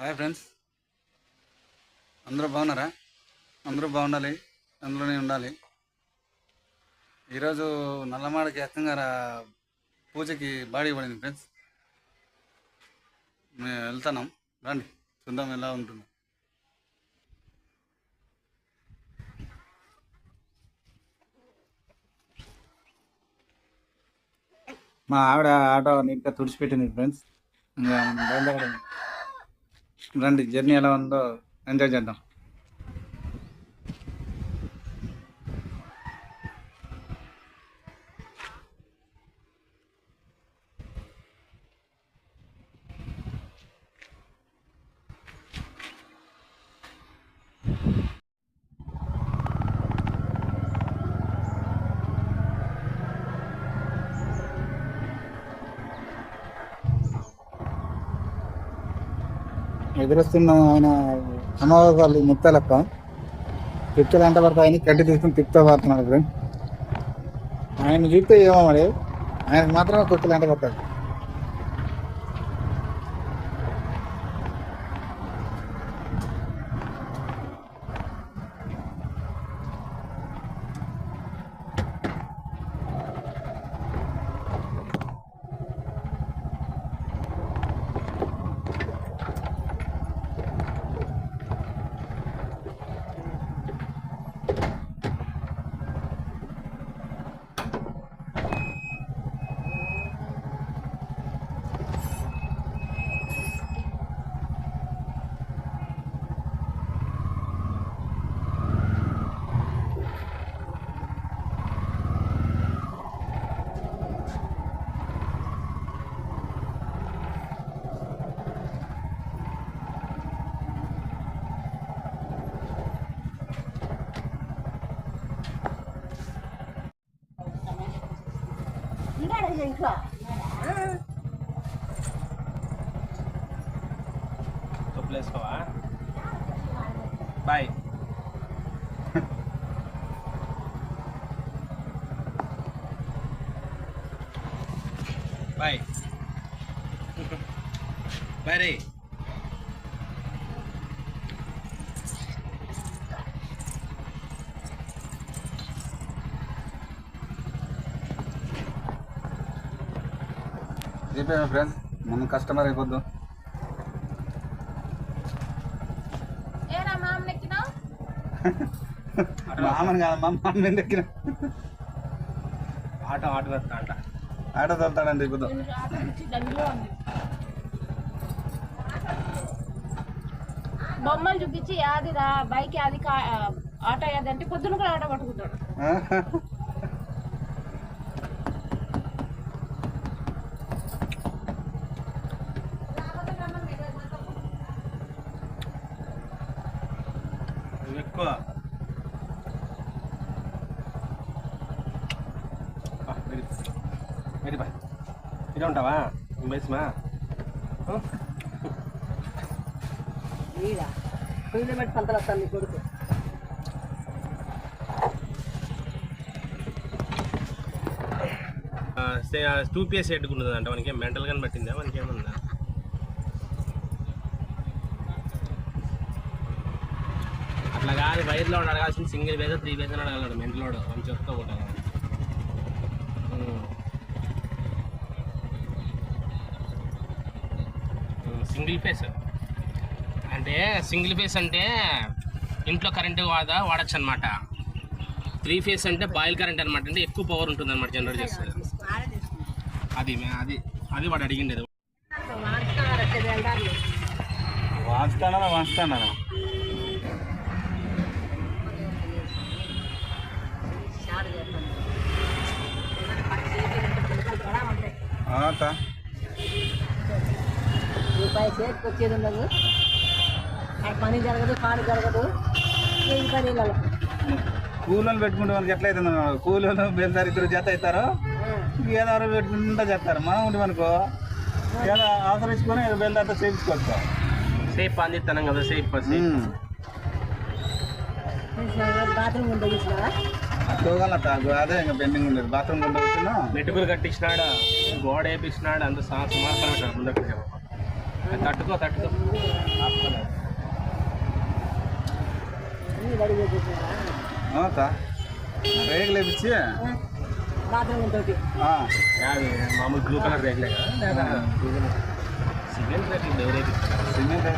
Hi friends. అందరూ బాగున్నారా? అందరూ బాగుండాలి. అందులోనే ఉండాలి. ఈరోజు నల్లమాడకి అక్కంగా పూజకి బాడీ పడింది ఫ్రెండ్స్. మేము వెళ్తున్నాం. రండి చూద్దాం ఎలా ఉంటుంది. మా ఆవిడ ఆటో నీట్గా తుడిచిపెట్టింది ఫ్రెండ్స్. ఇంకా బయలుదేరడం. రండి జర్నీ ఎలా ఉందో ఎంజాయ్ చేద్దాం. ఎదురొస్తున్న ఆయన అమ్మవారి ముత్తాలప్ప తిప్పలు ఎంత పడతా ఆయన కట్టి తీసుకుని తిప్పుతా పడుతున్నాడు ఆయన చూస్తే ఏమో మరి? ఆయనకు మాత్రమే కుక్కలు అంట పడతాడు in class. So place ko ah. Bye. Bye. Bye. చెప్పాను ఫ్రెండ్స్ మనం కస్టమర్ అయిపోద్దు. మామని కాదు మా మామ ఎక్కిన ఆటో ఆటో అంట ఆటో తోలుతాడండి ఇప్పుడు. బొమ్మలు చూపించి యాది రా బైక్ యాది ఆటో యాది అంటే పొద్దున కూడా ఆటో పట్టుకుంటాడు. నువ్వు ఎక్కువ వెరీ వెరీ బాయ్ ఇలా ఉంటావా బయసుమా ఈడ పొయ్యిలో పెట్టి పంతలు వస్తాను నీ కొడుకు టూ పిఎస్ ఎట్టుకున్నది అంట మనకి మెంటల్ గాని పట్టిందా మనకి కాదు వైర్లో అడగాల్సిన సింగిల్ వేదో త్రీ వేదో అడగలడు మెంటలోడు అని చెప్తా ఒకటి. Single phase. అంటే సింగిల్ ఫేస్ అంటే ఇంట్లో కరెంటు వాదా వాడచ్చు అనమాట త్రీ ఫేస్ అంటే బాయిల్ కరెంట్ అనమాట. అంటే ఎక్కువ పవర్ ఉంటుంది అనమాట జనరేట్ చేస్తుంది అది అది అది వాడు అడిగిండేది. వాస్తానా వాస్తానా రూపాయి చేతికి వచ్చేది ఉండదు. ఆ పని జరగదు పాడు జరగదు. ఈ పని ఇళ్ళలో. కూలీలు పెట్టుకుంటే మనకి ఎట్లా అవుతుంది కూలీలు బేల్దారి ఇద్దరు జత అవుతారు? ఏదో అరవై పెట్టుకుంటా చేస్తారు. మనం ఉంటే మనకో ఏదో అవసరం ఇచ్చుకొని బేల్దారితో చేయించుకోవచ్చు. సేఫ్ పని చేస్తాను కదా సేఫ్ బాత్రూమ్ ఉండదు చూడాలట అదే ఇంకా పెండింగ్ ఉండేది బాత్రూమ్ కట్టించినాడు? గోడ వేపించినాడు అంత సుమారు పెట్టాడు ముందర తట్టుకో తట్టుకో. రేగులు వేపించి మామూలు బ్లూ కలర్ కదా. సిమెంట్ ఎవరైతే సిమెంట్